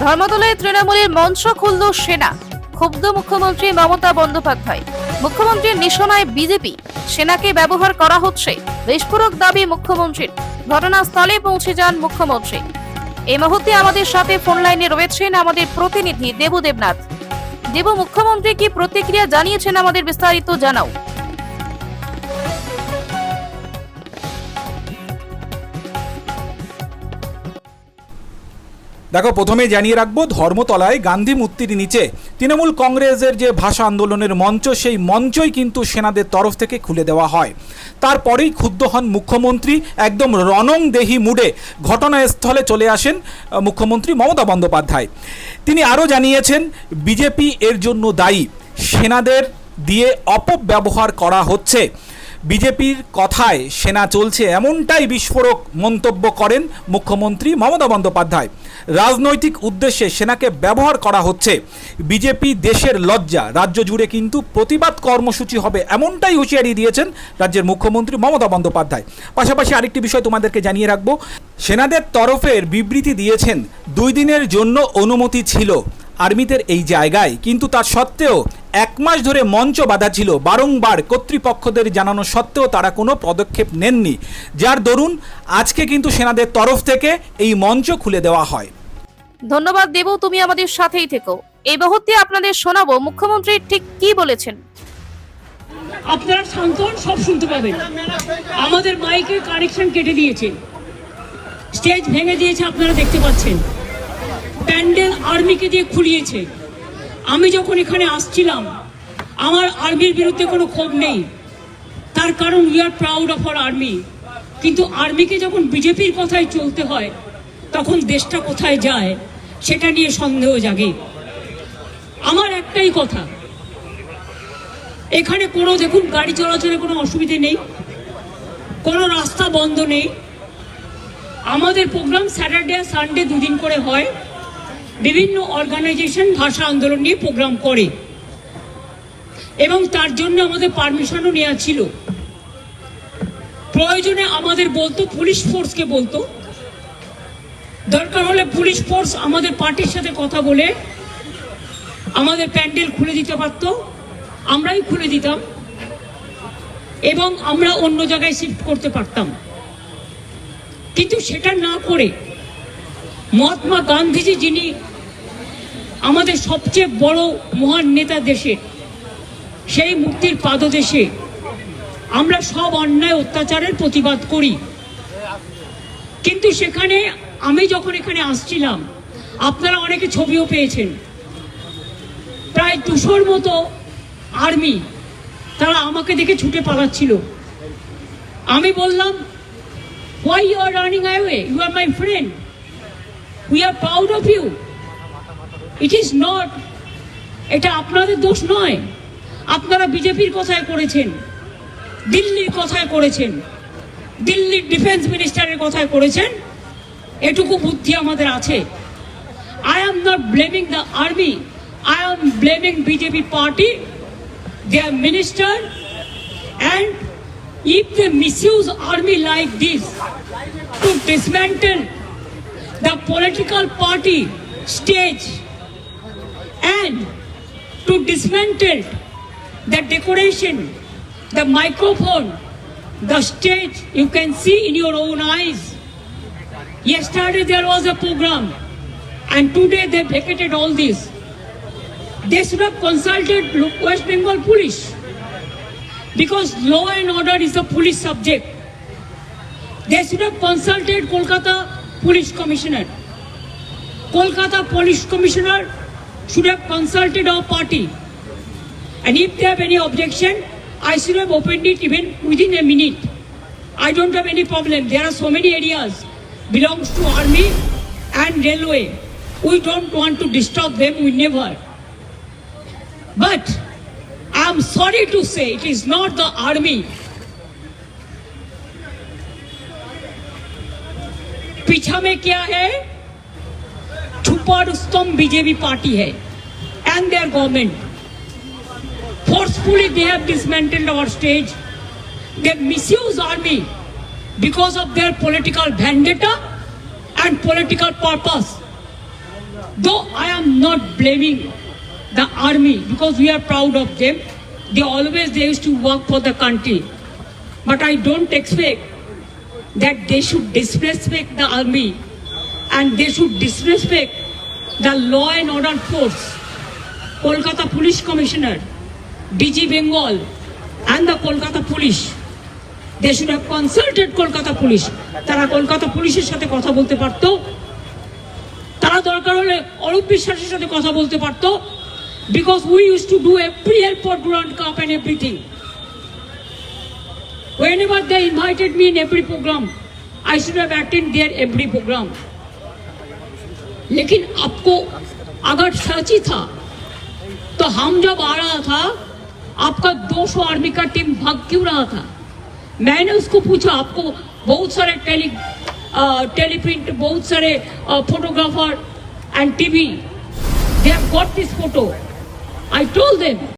ধর্মতলায় তৃণমূলের মঞ্চ খুলল সেনা। ক্ষুব্ধ মুখ্যমন্ত্রী মমতা বন্দ্যোপাধ্যায়। মুখ্যমন্ত্রীর নিশানায় বিজেপি। সেনাকে ব্যবহার করা হচ্ছে। বিস্ফোরক দাবি মুখ্যমন্ত্রীর। ঘটনাস্থলে পৌঁছে যান মুখ্যমন্ত্রী। এই মুহূর্তে আমাদের সাথে ফোন লাইনে রয়েছেন আমাদের প্রতিনিধি দেবু দেবনাথ। দেবু, মুখ্যমন্ত্রী কি প্রতিক্রিয়া জানিয়েছেন আমাদের বিস্তারিত জানাও। দেখো প্রথমে জানিয়ে রাখব, ধর্মতলায় গান্ধী মূর্তির নিচে তৃণমূল কংগ্রেসের যে ভাষা আন্দোলনের মঞ্চ, সেই মঞ্চই কিন্তু সেনাদের তরফ থেকে খুলে দেওয়া হয়। তারপরেই ক্ষুব্ধ হন মুখ্যমন্ত্রী, একদম রণংদেহী মুডে ঘটনাস্থলে চলে আসেন মুখ্যমন্ত্রী মমতা বন্দ্যোপাধ্যায়। তিনি আরও জানিয়েছেন, বিজেপি এর জন্য দায়ী, সেনাদের দিয়ে অপব্যবহার করা হচ্ছে। বিজেপির কথায় সেনা চলছে এমনটাই বিস্ফোরক মন্তব্য করেন মুখ্যমন্ত্রী মমতা বন্দ্যোপাধ্যায়। রাজনৈতিক উদ্দেশ্যে সেনাকে ব্যবহার করা হচ্ছে। বিজেপি দেশের লজ্জা, রাজ্য জুড়ে কিন্তু প্রতিবাদ কর্মসূচি হবে এমনটাই হুঁশিয়ারি দিয়েছেন রাজ্যের মুখ্যমন্ত্রী মমতা বন্দ্যোপাধ্যায়। পাশাপাশি আরেকটি বিষয় তোমাদেরকে জানিয়ে রাখব, সেনাদের তরফের বিবৃতি দিয়েছেন, দুই দিনের জন্য অনুমতি ছিল আর্মিদের এই জায়গায়, কিন্তু তা সত্ত্বেও এক মাস ধরে মঞ্চ বাধা ছিল। বারংবার কর্তৃপক্ষদের জানানো সত্ত্বেও তারা কোনো পদক্ষেপ নেননি। যার দরুন আজকে কিন্তু সেনাদের তরফ থেকে এই মঞ্চ খুলে দেওয়া হয়। ধন্যবাদ দেব তুমি আমাদের সাথেই থেকো। এই মুহূর্তে আপনাদের শোনাবো মুখ্যমন্ত্রী ঠিক কি বলেছেন? আপনারা শান্তন সব শুনতে পাবেন। আমাদের মাইকের কানেকশন কেটে দিয়েছে। স্টেজ ভেঙে দিয়েছে আপনারা দেখতে পাচ্ছেন। প্যান্ডেল আর্মিকে দিয়ে খুলিয়েছে। আমি যখন এখানে আসছিলাম, আমার আর্মির বিরুদ্ধে কোনো ক্ষোভ নেই। তার কারণ we are proud of our army কিন্তু আর্মিকে যখন বিজেপির কথায় চলতে হয়, তখন দেশটা কোথায় যায়, সেটা নিয়ে সন্দেহ জাগে। আমার একটাই কথা, এখানে কোনো, দেখুন, গাড়ি চলাচলে কোনো অসুবিধে নেই, কোনো রাস্তা বন্ধ নেই। আমাদের প্রোগ্রাম স্যাটারডে আর সানডে দুদিন করে হয়। বিভিন্ন অর্গানাইজেশন ভাষা আন্দোলন নিয়ে প্রোগ্রাম করে। এবং তার জন্য আমাদের পারমিশনও নেওয়া ছিল। প্রয়োজনে আমাদের বলতো পুলিশ ফোর্সকে বলতো। দরকার হলে পুলিশ ফোর্স আমাদের পার্টির সাথে কথা বলে আমাদের প্যান্ডেল খুলে দিতে পারতো। আমরাই খুলে দিতাম। এবং আমরা অন্য জায়গায় শিফট করতে পারতাম। কিন্তু সেটা না করে মহাত্মা গান্ধীজি, যিনি আমাদের সবচেয়ে বড় মহান নেতা দেশে, সেই মূর্তির পাদদেশে আমরা সব অন্যায় অত্যাচারের প্রতিবাদ করি। কিন্তু সেখানে আমি যখন এখানে আসছিলাম, আপনারা অনেকে ছবিও পেয়েছেন। প্রায় দুশোর মতো আর্মি তারা আমাকে দেখে ছুটে পালাচ্ছিল। আমি বললাম why you are running away you are my friend we are proud of you it is not এটা আপনাদের দোষ নয় আপনারা বিজেপির কথায় করেছেন দিল্লির কথায় করেছেন দিল্লির ডিফেন্স মিনিস্টারের কথায় করেছেন এটুকু বুদ্ধি আমাদের আছে I am not blaming the army. I am blaming BJP party, their minister, and if they misuse army like this to dismantle the political party stage and to dismantle the decoration, the microphone, the stage, you can see in your own eyes. Yesterday there was a program and today they vacated all this. They should have consulted West Bengal police because law and order is a police subject. They should have consulted Kolkata police commissioner. Kolkata police commissioner should have consulted our party. And if they have any objection, I should have opened it even within a minute. I don't have any problem. There are so many areas belongs to army and railway. We don't want to disturb them. We never. But I am sorry to say it is not the army. पीछा में क्या है? छुपा रुस्तम BJP party है and their government forcefully they have dismantled our stage they misuse army because of their political vendetta and political purpose though I am not blaming the army because we are proud of them they always they use to work for the country but I don't expect that they should disrespect the army and they should disrespect the law and order force. Kolkata Police Commissioner, DG Bengal, and the Kolkata Police. They should have consulted Kolkata Police. তারা কলকাতা পুলিশের সাথে কথা বলতে পারতো তারা দরকার হলে অরূপ বিশ্বাসের সাথে কথা বলতে পারতো because we use to do every help for Durand cup and everything whenever they invited me in every program i should have attended their every program लेकिन आपको अगर सच ही था तो हम जब आ रहा था आपका 200 आर्मी का टीम भाग क्यों रहा था मैंने उसको पूछा आपको बहुत सारे टेली टेलीप्रिंट बहुत सारे photographer and TV they have got this photo I told them